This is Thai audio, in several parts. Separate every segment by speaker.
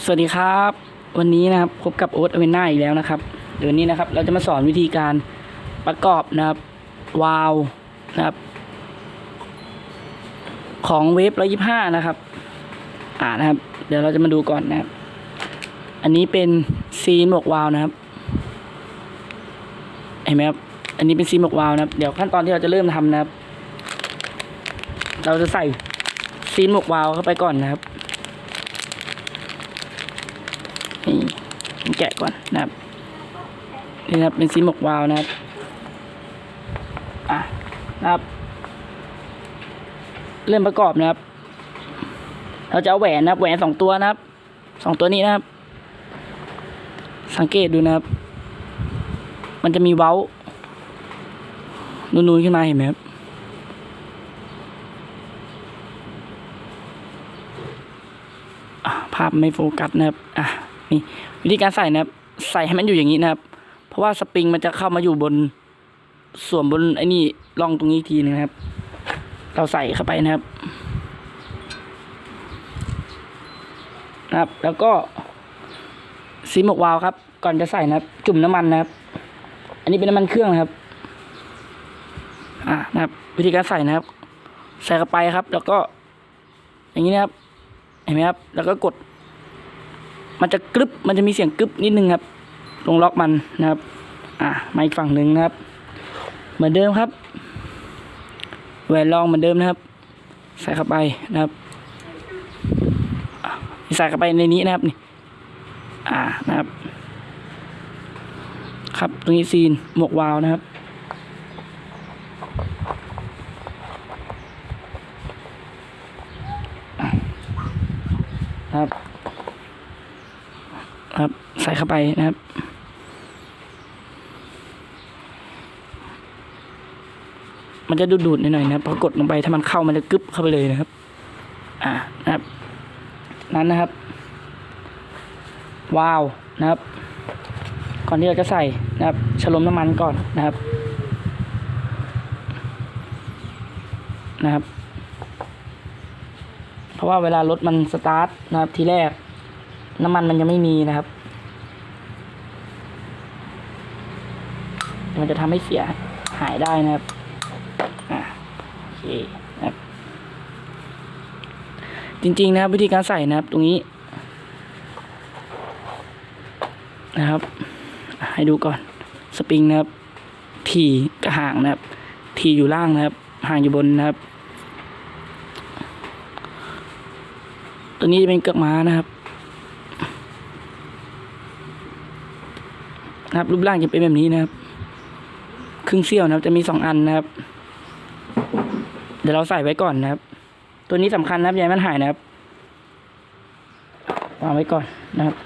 Speaker 1: สวัสดีครับ วันนี้นะครับพบกับโอ๊ตอเวนน่าอีกแล้วนะครับเดี๋ยวนนี้นะครับ เราจะมาสอนวิธีการประกอบนะครับวาล์วนะครับ ของเวฟร้อยยี่ห้านะครับ อ่านะครับ เดี๋ยวเราจะมาดูก่อนนะครับ อันนี้เป็นซีนหมวกวาล์วนะครับเห็นไหมครับอันนี้เป็นซีนหมวกวาล์วนะครับ เดี๋ยวขั้นตอนที่เราจะเริ่มทำนะครับ เราจะใส่ซีนหมวกวาล์วเข้าไปก่อนนะครับ นี่ผม แกะก่อนนะครับนี่ครับเป็นซีหมวกวาวนะครับอะนะครับ เริ่มประกอบนะครับ เราจะเอาแหวนนะครับ แหวนสองตัวนะครับสองตัวนี้นะครับ สังเกตดูนะครับ มันจะมีเว้า นูนๆขึ้นมาเห็นไหมครับภาพไม่โฟกัสนะครับ อะ นี่วิธีการใส่นะครับ ใส่ให้มันอยู่อย่างนี้นะครับ เพราะว่าสปริงมันจะเข้ามาอยู่บนส่วนบนไอ้นี่ร่องตรงนี้ทีนึงนะครับ เราใส่เข้าไปนะครับนะครับ แล้วก็ซีหมวกวาวครับ ก่อนจะใส่นะครับ จุ่มน้ำมันนะครับ อันนี้เป็นน้ำมันเครื่องนะครับ อ่านะครับ วิธีการใส่นะครับ ใส่เข้าไปครับ แล้วก็ อย่างนี้นะครับ เห็นไหมครับ แล้วก็กด มันจะกรึบมันจะมีเสียงกรึบนิดนึงครับลงล็อกมันนะครับ อ่ามาอีกฝั่งหนึ่งนะครับ เหมือนเดิมครับแหวนรองเหมือนเดิมนะครับ ใส่เข้าไปนะครับใส่เข้าไปในนี้นะครับนี่อ่านะครับ ครับตรงนี้ซีนหมวกวาวนะครับครับ ครับ ใส่เข้าไปนะครับ มันจะดูดๆหน่อยๆนะครับพอกดลงไปถ้ามันเข้ามันจะกึบเข้าไปเลยนะครับ อ่านะครับ นั้นนะครับ ว้าวนะครับ ก่อนที่เราจะใส่นะครับฉลมน้ำมันก่อนนะครับ นะครับ เพราะว่าเวลารถมันสตาร์ทนะครับทีแรก น้ำมันมันยังไม่มีนะครับ มันจะทำให้เสียหายได้นะครับอะโอเคนะครับ จริงๆนะครับ วิธีการใส่นะครับ ตรงนี้ นะครับ ให้ดูก่อน สปริงนะครับ ทีกระห่างนะครับ ทีอยู่ล่างนะครับ ห่างอยู่บนนะครับ ตัวนี้จะเป็นเกือกม้านะครับ นะครับ รูปร่างจะเป็นแบบนี้นะครับ ครึ่งเสี้ยวนะครับ จะมีสองอันนะครับ เดี๋ยวเราใส่ไว้ก่อนนะครับ ตัวนี้สำคัญนะครับอย่าให้มันหายนะครับวางไว้ก่อนนะครับ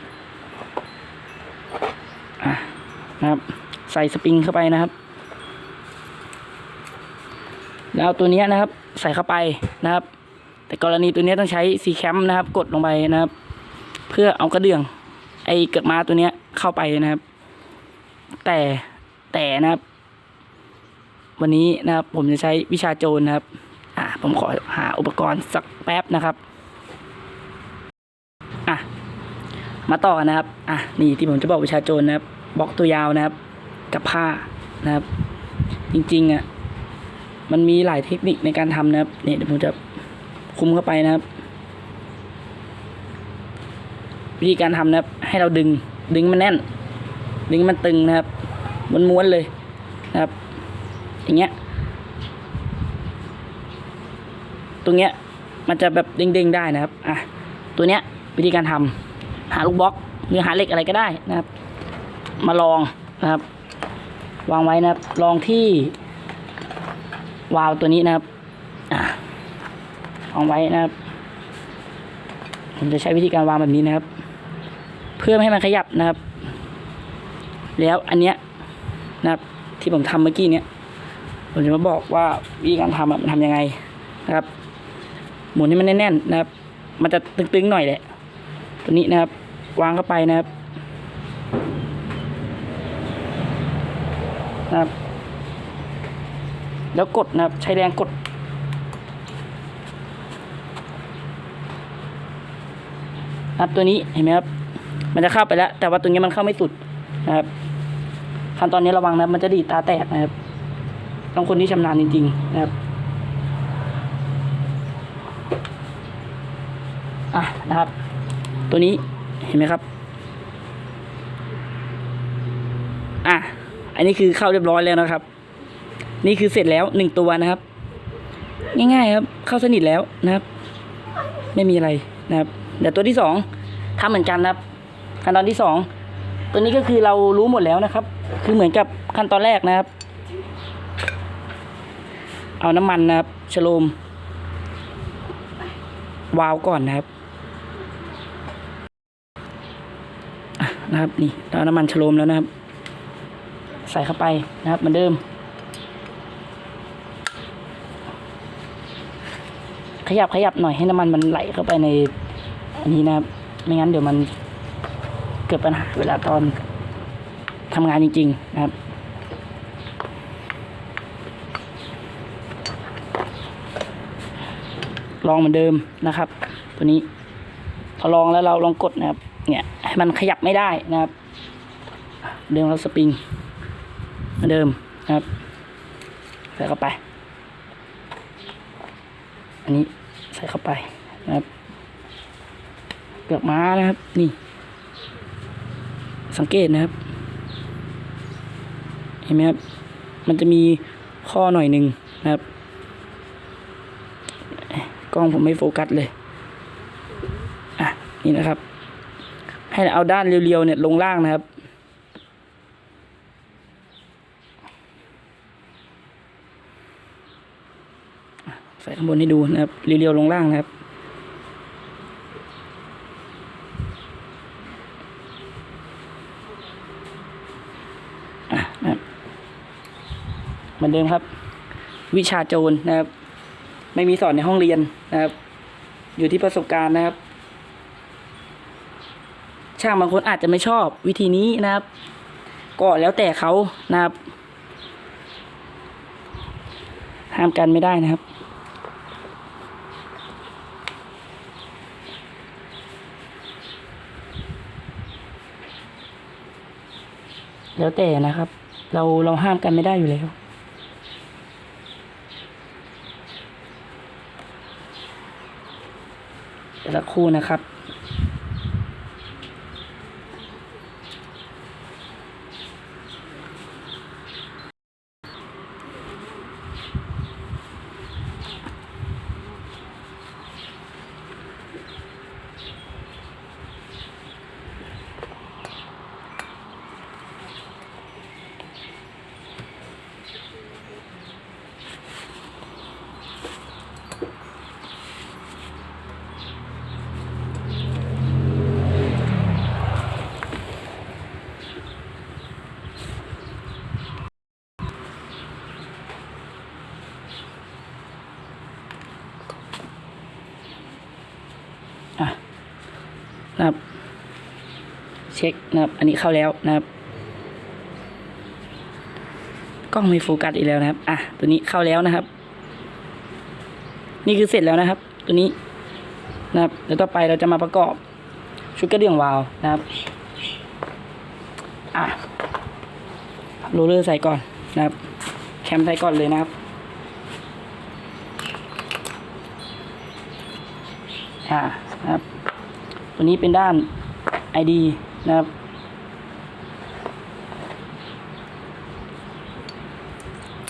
Speaker 1: ะนะครับ ใส่สปริงเข้าไปนะครับ แล้วตัวนี้นะครับ ใส่เข้าไปนะครับ แต่กรณีตัวนี้ต้องใช้ซีแคมนะครับ กดลงไปนะครับ เพื่อเอากระเดื่อง ไอ้เกิดมาตัวนี้เข้าไปนะครับ แต่แต่นะครับ วันนี้นะครับ ผมจะใช้วิชาโจรนะครับ อ่าผมขอหาอุปกรณ์สักแป๊บนะครับอะมาต่อนะครับ อะนี่ที่ผมจะบอกวิชาโจรนะครับบล็อกตัวยาวนะครับ กับผ้านะครับ จริงๆอะมันมีหลายเทคนิคในการทำนะครับเนี่ยเดี๋ยวผมจะคุมเข้าไปนะครับ วิธีการทำนะครับ ให้เราดึงดึงมันแน่น ดึงมันตึงนะครับม้วนๆเลยนะครับ อย่างเงี้ยตรงเนี้ยมันจะแบบเด้งๆได้นะครับอะตัวเนี้ยวิธีการทำหาลูกบล็อกหรือหาเหล็กอะไรก็ได้นะครับ มาลองนะครับ วางไว้นะครับ ลองที่วาล์วตัวนี้นะครับอะวางไว้นะครับ ผมจะใช้วิธีการวางแบบนี้นะครับ เพื่อไม่ให้มันขยับนะครับ แล้วอันเนี้ยนะครับที่ผมทำเมื่อกี้เนี้ยผมจะมาบอกว่าวิธีการทำมันทำยังไงนะครับ หมุนให้มันแน่นๆนะครับ มันจะตึงๆหน่อยแหละ ตัวนี้นะครับ วางเข้าไปนะครับนะครับ แล้วกดนะครับ ใช้แรงกดนะครับตัวนี้เห็นไหมครับ มันจะเข้าไปแล้ว แต่ว่าตัวนี้มันเข้าไม่สุดนะครับ ขั้นตอนนี้ระวังนะมันจะดีตาแตกนะครับต้องคนที่ชำนาญจริงๆนะครับอะนะครับ ตัวนี้เห็นไหมครับอะอันนี้คือเข้าเรียบร้อยแล้วนะครับ นี่คือเสร็จแล้วหนึ่งตัวนะครับ ง่ายๆครับ เข้าสนิทแล้วนะครับ ไม่มีอะไรนะครับเดี๋ยวตัวที่สองทำเหมือนกันนะครับขั้นตอนที่สองตัวนี้ก็คือเรารู้หมดแล้วนะครับ คือเหมือนกับขั้นตอนแรกนะครับ เอาน้ำมันนะครับชโลม วาล์วก่อนนะครับนะครับนี่เราเอาน้ำมันชโลมแล้วนะครับ ใส่เข้าไปนะครับเหมือนเดิม ขยับขยับหน่อยให้น้ำมันมันไหลเข้าไปในอันนี้นะครับ ไม่งั้นเดี๋ยวมันเกิดปัญหาเวลาตอน ทำงานจริง ๆ นะครับ ลองเหมือนเดิมนะครับ ตัวนี้พอลองแล้วเราลองกดนะครับ เนี่ยให้มันขยับไม่ได้นะครับ เดิมเราสปริงเหมือนเดิมนะครับใส่เข้าไป อันนี้ใส่เข้าไปนะครับเปลือกม้านะครับ นี่ สังเกตนะครับ เห็นไหมครับมันจะมีข้อหน่อยหนึ่งนะครับ กล้องผมไม่โฟกัสเลยอะนี่นะครับ ให้เอาด้านเรียวๆเนี่ยลงล่างนะครับใส่ข้างบนให้ดูนะครับเรียวๆลงล่างนะครับ อะนะครับ เหมือนเดิมครับ วิชาโจรนะครับ ไม่มีสอนในห้องเรียนนะครับ อยู่ที่ประสบการณ์นะครับ ช่างบางคนอาจจะไม่ชอบวิธีนี้นะครับ ก็แล้วแต่เขานะครับ ห้ามกันไม่ได้นะครับแล้วแต่นะครับ เราเราห้ามกันไม่ได้อยู่แล้ว แต่ละคู่นะครับ อะนะครับ เช็คนะครับ อันนี้เข้าแล้วนะครับกล้องไม่โฟกัสอีกแล้วนะครับ อะ ตัวนี้เข้าแล้วนะครับ นี่คือเสร็จแล้วนะครับ ตัวนี้นะครับเดี๋ยวต่อไปเราจะมาประกอบชุดกระเดื่องวาล์วนะครับ อะโรลเลอร์ใส่ก่อนนะครับ แคมใส่ก่อนเลยนะครับอ่านะครับ ตัวนี้เป็นด้าน ID นะครับ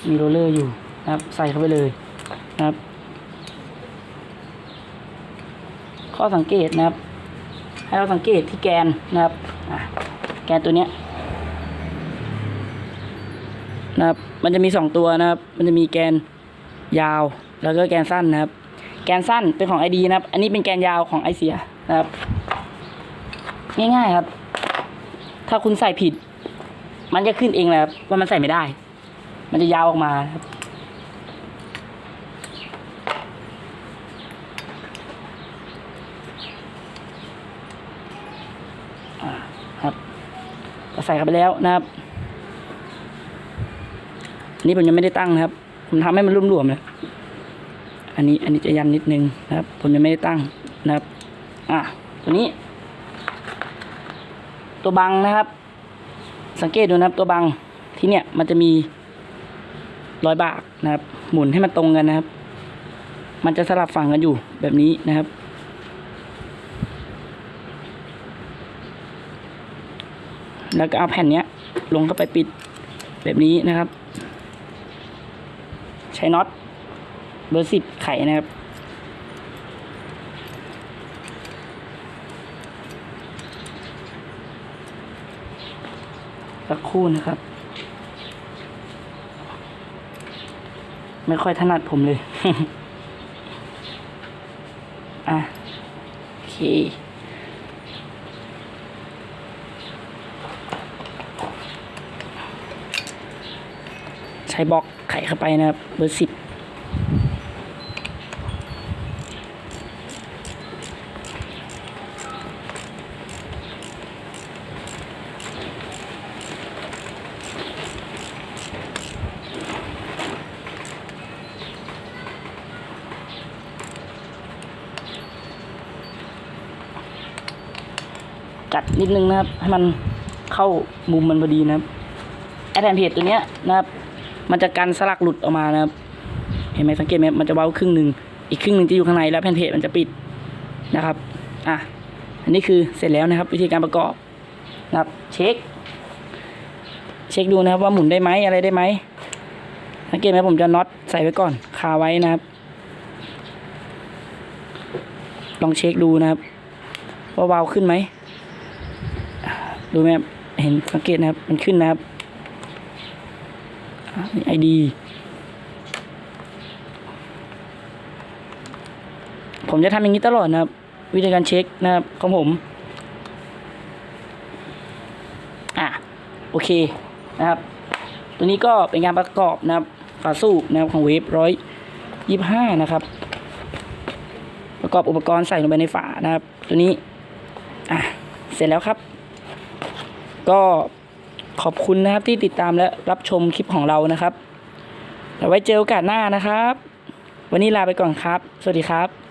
Speaker 1: มีโรลเลอร์อยู่นะครับ ใส่เข้าไปเลยนะครับ ข้อสังเกตนะครับ ให้เราสังเกตที่แกนนะครับแกนตัวเนี้ยนะครับมันจะมีสองตัวนะครับ มันจะมีแกนยาวแล้วก็แกนสั้นนะครับ แกนสั้นเป็นของไอดีนะครับ อันนี้เป็นแกนยาวของไอเสียนะครับ ง่ายๆครับ ถ้าคุณใส่ผิด มันจะขึ้นเองแหละครับว่ามันใส่ไม่ได้ มันจะยาวออกมาครับอ่าครับใส่เข้าไปแล้วนะครับอันนี้ผมยังไม่ได้ตั้งนะครับ ผมทำให้มันรวมๆนะอันนี้อันนี้จะยันนิดนึงนะครับ ผมยังไม่ได้ตั้งนะครับ อะตัวนี้ ตัวบังนะครับ สังเกตดูนะครับตัวบังที่เนี่ยมันจะมีรอยบากนะครับ หมุนให้มันตรงกันนะครับ มันจะสลับฝั่งกันอยู่แบบนี้นะครับ แล้วก็เอาแผ่นเนี้ย ลงเข้าไปปิดแบบนี้นะครับ ใช้น็อตเบอร์สิบไขนะครับ สักคู่นะครับ ไม่ค่อยถนัดผมเลย อะ โอเคใช้บล็อกไขเข้าไปนะครับเบอร์สิบ กัดนิดนึงนะครับ ให้มันเข้ามุมมันพอดีนะครับแอดแอนเพจตัวเนี้ยนะครับ มันจะกันสลักหลุดออกมานะครับ เห็นไหมสังเกตไหมมันจะเว้าครึ่งหนึ่งอีกครึ่งหนึ่งจะอยู่ข้างในแล้วแผ่นเพจมันจะปิดนะครับอะอันนี้คือเสร็จแล้วนะครับ วิธีการประกอบนะครับ เช็ค เช็คดูนะครับว่าหมุนได้ไหมอะไรได้ไหมสังเกตไหมผมจะน็อตใส่ไว้ก่อนคาไว้นะครับ ลองเช็คดูนะครับ ว่าวาวขึ้นไหม ดูไหมครับเห็นสังเกตนะครับ มันขึ้นนะครับไอดีผมจะทำอย่างนี้ตลอดนะครับ วิธีการเช็คนะครับของผม อะโอเคนะครับ ตัวนี้ก็เป็นการประกอบนะครับฝาสูบนะครับของเวฟร้อยยี่ห้านะครับ ประกอบอุปกรณ์ใส่ลงไปในฝานะครับ ตัวนี้ อะเสร็จแล้วครับ ก็ขอบคุณนะครับที่ติดตามและรับชมคลิปของเรานะครับ แล้วไว้เจอโอกาสหน้านะครับ วันนี้ลาไปก่อนครับ สวัสดีครับ